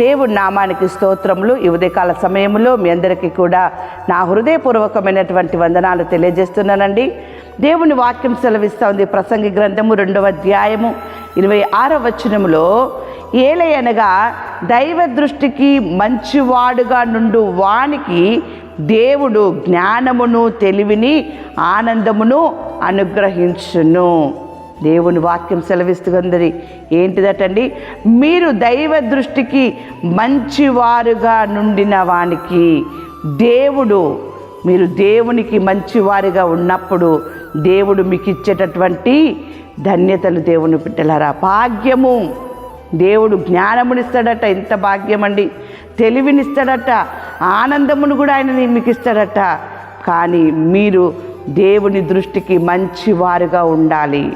దేవుడి నామానికి స్తోత్రములు. ఈ ఉదయకాల సమయంలో మీ అందరికీ కూడా నా హృదయపూర్వకమైనటువంటి వందనాలు తెలియజేస్తున్నానండి. దేవుని వాక్యం సెలవిస్తోంది ప్రసంగి గ్రంథము రెండవ అధ్యాయము ఇరవై ఆరో వచనములో ఏలయనగా దైవ దృష్టికి మంచివాడుగా నుండు వానికి దేవుడు జ్ఞానమును తెలివిని ఆనందమును అనుగ్రహించును. దేవుని వాక్యం సెలవిస్తుంది ఏంటిదటండి? మీరు దైవ దృష్టికి మంచివారుగా నుండిన వానికి దేవుడు మీరు దేవునికి మంచివారిగా ఉన్నప్పుడు దేవుడు మీకు ఇచ్చేటటువంటి ధన్యతలు దేవుని బిడ్డలారా. భాగ్యము. దేవుడు జ్ఞానమునిస్తాడట ఎంత భాగ్యం అండి తెలివినిస్తాడట ఆనందమును కూడా ఆయన మీకు ఇస్తాడట కానీ మీరు దేవుని దృష్టికి మంచివారుగా ఉండాలి.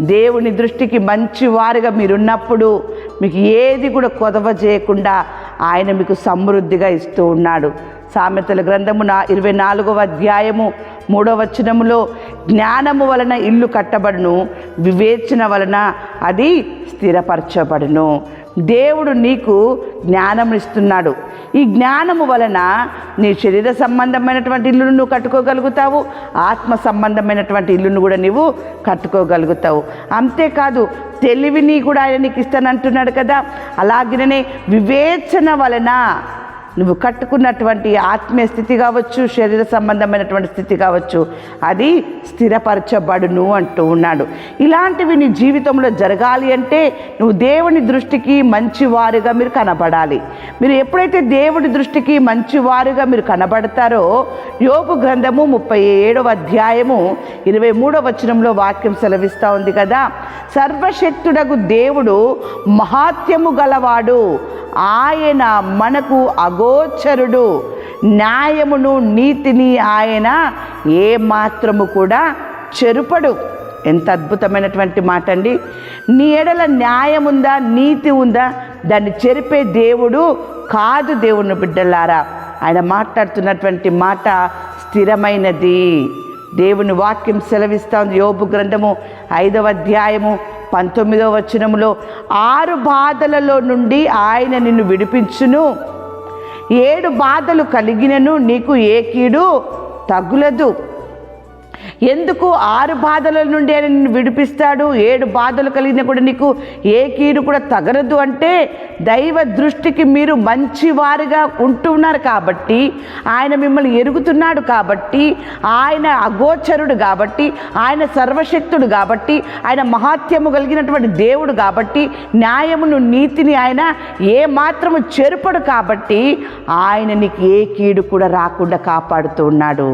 దేవుని దృష్టికి మంచివారుగా మీరున్నప్పుడు మీకు ఏది కూడా కొదవ చేయకుండా ఆయన మీకు సమృద్ధిగా ఇస్తూ ఉన్నాడు. సామెతల గ్రంథము నా ఇరవై నాలుగవ అధ్యాయము మూడవ వచనములో జ్ఞానము వలన ఇల్లు కట్టబడును వివేచన వలన అది స్థిరపరచబడును. దేవుడు నీకు జ్ఞానం ఇస్తున్నాడు ఈ జ్ఞానము వలన నీ శరీర సంబంధమైనటువంటి ఇల్లును నువ్వు కట్టుకోగలుగుతావు ఆత్మ సంబంధమైనటువంటి ఇల్లును కూడా నీవు కట్టుకోగలుగుతావు. అంతేకాదు తెలివిని కూడా ఆయన నీకు ఇస్తానంటున్నాడు కదా. అలాగనే వివేచన వలన నువ్వు కట్టుకున్నటువంటి ఆత్మీయ స్థితి కావచ్చు శరీర సంబంధమైనటువంటి స్థితి కావచ్చు అది స్థిరపరచబడును అంటూ ఉన్నాడు. ఇలాంటివి నీ జీవితంలో జరగాలి అంటే నువ్వు దేవుని దృష్టికి మంచివారుగా మీరు కనబడాలి. మీరు ఎప్పుడైతే దేవుడి దృష్టికి మంచివారుగా మీరు కనబడతారో యోపు గ్రంథము ముప్పై ఏడవ అధ్యాయము ఇరవై మూడవ వచనంలో వాక్యం సెలవిస్తూ ఉంది కదా సర్వశక్తుడకు దేవుడు మహాత్యము గలవాడు. ఆయన మనకు అగోచరుడు న్యాయమును నీతిని ఆయన ఏ మాత్రము కూడా చెరుపడు. ఎంత అద్భుతమైనటువంటి మాట అండి నీ ఎడల న్యాయం ఉందా నీతి ఉందా దాన్ని చెరిపే దేవుడు కాదు దేవుని బిడ్డలారా. ఆయన మాట్లాడుతున్నటువంటి మాట స్థిరమైనది. దేవుని వాక్యం సెలవిస్తా యోపు గ్రంథము ఐదవ అధ్యాయము పంతొమ్మిదవ వచనములో ఆరు బాధలలో నుండి ఆయన నిన్ను విడిపించును. ఏడు బాధలు కలిగినను నీకు ఏ కీడు తగులదు. ఎందుకు ఆరు బాధల నుండి ఆయన నిన్ను విడిపిస్తాడు? ఏడు బాధలు కలిగిన కూడా నీకు ఏ కీడు కూడా తగలదు అంటే దైవ దృష్టికి మీరు మంచివారుగా ఉంటున్నారు కాబట్టి ఆయన మిమ్మల్ని ఎరుగుతున్నాడు కాబట్టి ఆయన అగోచరుడు కాబట్టి ఆయన సర్వశక్తుడు కాబట్టి ఆయన మహాత్యము కలిగినటువంటి దేవుడు కాబట్టి న్యాయమును నీతిని ఆయన ఏ మాత్రము చెరుపడు కాబట్టి ఆయన నీకు ఏ కీడు కూడా రాకుండా కాపాడుతూ ఉన్నాడు.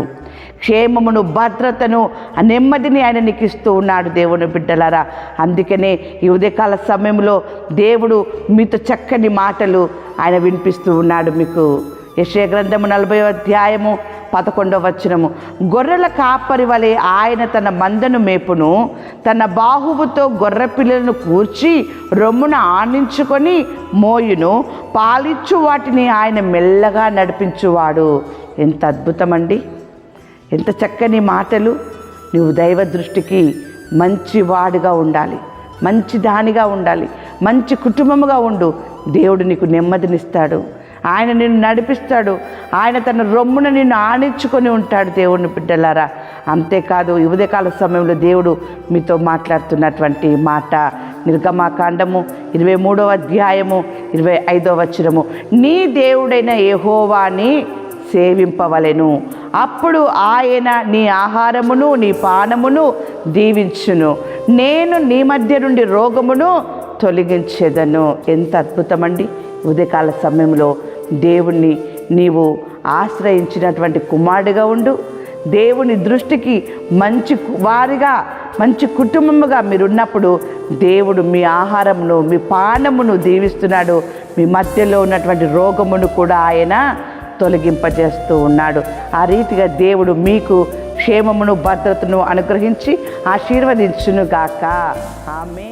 క్షేమమును భద్రతను ఆ నెమ్మదిని ఆయన నీకు ఇస్తూ ఉన్నాడు దేవుని బిడ్డలారా. అందుకనే ఈ ఉదయకాల సమయంలో దేవుడు మీతో చక్కని మాటలు ఆయన వినిపిస్తూ ఉన్నాడు మీకు. యశయ గ్రంథము నలభై అధ్యాయము పదకొండవ వచనము. గొర్రెల కాపరి వలె ఆయన తన మందను మేపును తన బాహువుతో గొర్రె పిల్లలను కూర్చి రొమ్మున ఆనించుకొని మోయును పాలిచ్చు వాటిని ఆయన మెల్లగా నడిపించువాడు. ఎంత అద్భుతమండి! ఎంత చక్కని మాటలు. నువ్వు దైవ దృష్టికి మంచి వాడుగా ఉండాలి. మంచి దానిగా ఉండాలి. మంచి కుటుంబముగా ఉండు. దేవుడు నీకు నెమ్మదినిస్తాడు. ఆయన నిన్ను నడిపిస్తాడు. ఆయన తన రొమ్మున నిన్ను ఆనించుకొని ఉంటాడు దేవుని బిడ్డలారా. అంతేకాదు ఉదయకాల సమయంలో దేవుడు మీతో మాట్లాడుతున్నటువంటి మాట. నిర్గమాకాండము ఇరవై మూడవ అధ్యాయము ఇరవై ఐదవ వచనము. నీ దేవుడైన యహోవాని సేవింపవలెను. అప్పుడు ఆయన నీ ఆహారమును నీ పానమును దీవించును. నేను నీ మధ్య నుండి రోగమును తొలగించేదను. ఎంత అద్భుతమండి. ఉదయకాల సమయంలో దేవుణ్ణి నీవు ఆశ్రయించినటువంటి కుమారుడిగా ఉండు. దేవుని దృష్టికి మంచి వారిగా మంచి కుటుంబముగా మీరున్నప్పుడు దేవుడు మీ ఆహారమును మీ పానమును దీవిస్తున్నాడు. మీ మధ్యలో ఉన్నటువంటి రోగమును కూడా ఆయన తొలగింపజేస్తూ ఉన్నాడు. ఆ రీతిగా దేవుడు మీకు క్షేమమును భద్రతను అనుగ్రహించి ఆశీర్వదించునుగాక. ఆమె